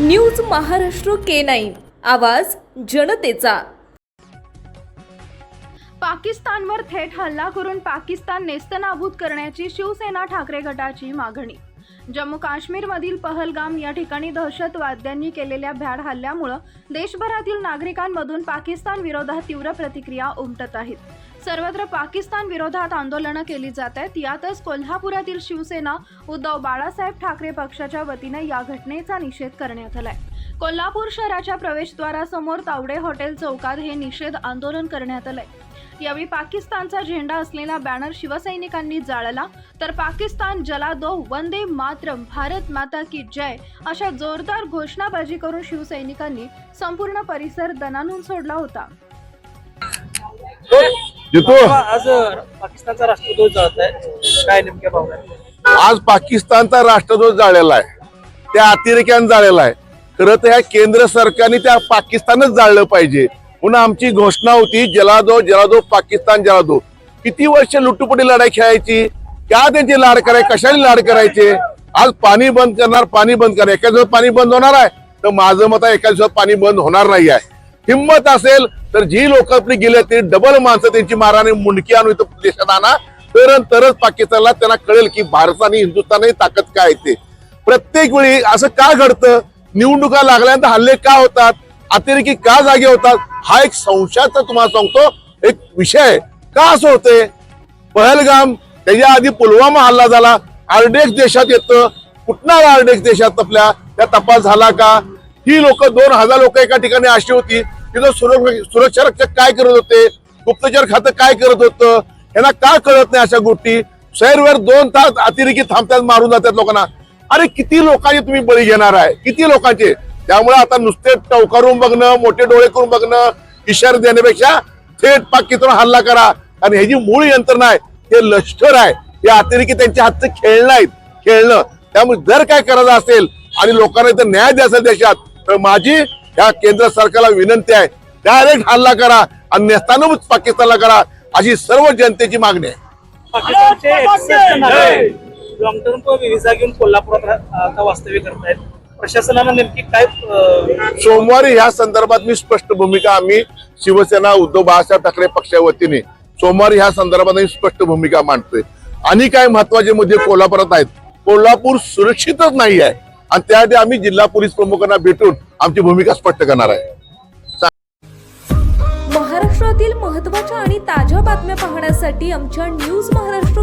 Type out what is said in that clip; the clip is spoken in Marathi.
News Maharashtra K nine. आवाज जनतेचा. पाकिस्तानवर थेट हल्ला करून पाकिस्तान नेस्तनाबूत करण्याची शिवसेना ठाकरे गटाची मागणी जम्मू काश्मीरमधील पहलगाम या ठिकाणी दहशतवाद्यांनी केलेल्या भ्याड हल्ल्यामुळं देशभरातील नागरिकांमधून पाकिस्तान विरोधात तीव्र प्रतिक्रिया उमटत आहेत. सर्वत्र पाकिस्तान विरोधात आंदोलनं केली जात आहेत. यातच कोल्हापुरातील शिवसेना उद्धव बाळासाहेब ठाकरे पक्षाच्या वतीनं या घटनेचा निषेध करण्यात आलाय. कोल्हापूर शहराच्या प्रवेशद्वारासमोर तावडे हॉटेल चौकात हे निषेध आंदोलन करण्यात आलंय. यावेळी पाकिस्तानचा झेंडा असलेला बॅनर शिवसैनिकांनी जाळला तर पाकिस्तान जला दो वंदे मातरम भारत माता की जय अशा जोरदार घोषणाबाजी करून शिवसैनिकांनी संपूर्ण परिसर दणानून सोडला होता. जितो! आज पाकिस्तानचा राष्ट्रध्वज जळत आहे काय नेमक्या भावना आहेत? आज पाकिस्तानचा राष्ट्रध्वज जाळलेला आहे. त्या अतिरेक्यानं जाळलेला आहे. खरं तर ह्या केंद्र सरकारने त्या पाकिस्तानच जाळलं पाहिजे. पुन्हा आमची घोषणा होती जलादो जलादो पाकिस्तान जलादो किती वर्ष लुटुपुटी लढाई खेळायची? क्या त्यांची लाड कराय कशाने लाड करायचे? आज पाणी बंद करणार पाणी बंद करणार. एका दिवसात पाणी बंद होणार आहे. तर माझं मत आहे एका दिवसात पाणी बंद होणार नाही आहे. हिंमत असेल तर जी लोक आपली गेले ते डबल माणसं त्यांची माराने मुंडकी आणू इथं देशात आणा. तर तरच पाकिस्तानला त्यांना कळेल की भारत आणि हिंदुस्थानही ताकद काय आहे ते. प्रत्येक वेळी असं का घडतं? निवडणुका लागल्यानंतर हल्ले का होतात? अतिरेकी का जागे होतात? हा एक संशयाचा तुम्हाला सांगतो. एक विषय का असं होते पहलगाम त्याच्या आधी पुलवामा हल्ला झाला. आरडेक्स देशात येतं. कुठणार आरडेक्स देशात आपल्या? त्या तपास झाला का? ही लोक दोन हजार लोक एका ठिकाणी अशी होती. तिथं सुरक्षा रक्षक काय करत होते? गुप्तचर खातं काय करत होतं? यांना का कळत नाही अशा गोष्टी? शहरवर दोन तास अतिरेकी थांबतात मारून जातात लोकांना. अरे किती लोकांचे तुम्ही बळी घेणार आहे? किती लोकांचे? त्यामुळे आता नुसते टवकारून बघणं मोठे डोळे करून बघणं इशारे देण्यापेक्षा थेट पाकिस्तान हल्ला करा. आणि ह्याची मूळ यंत्रणा आहे ते लष्कर आहे. हे अतिरेकी त्यांच्या हातचं खेळणं आहेत खेळणं. त्यामुळे जर काय करायचं असेल आणि लोकांना इथं न्याय द्यायचा असेल देशात तर माझी या केंद्र सरकारला विनंती आहे डायरेक्ट हल्ला करा आणि नेस्तानभूत पाकिस्तानला करा अशी सर्व जनतेची मागणी आहे. लॉंग टर्म व्हिसा घेऊन कोल्हापुरात आता वास्तव्य करतायत. प्रशासनानं नेमकी काय सोमवारी ह्या संदर्भात मी स्पष्ट भूमिका आम्ही शिवसेना उद्धव बाळासाहेब ठाकरे पक्षा वतीने सोमवारी ह्या संदर्भात स्पष्ट भूमिका मांडतोय. आणि काय महत्त्वाचे मुद्दे कोल्हापुरात आहेत. कोल्हापूर सुरक्षितच नाही आहे. आणि त्यासाठी आम्ही जिल्हा पोलीस प्रमुखांना भेटून आमची भूमिका स्पष्ट करणार आहे. महाराष्ट्रातील महत्त्वाच्या आणि ताज्या बातम्या पाहण्यासाठी आमच्या न्यूज महाराष्ट्र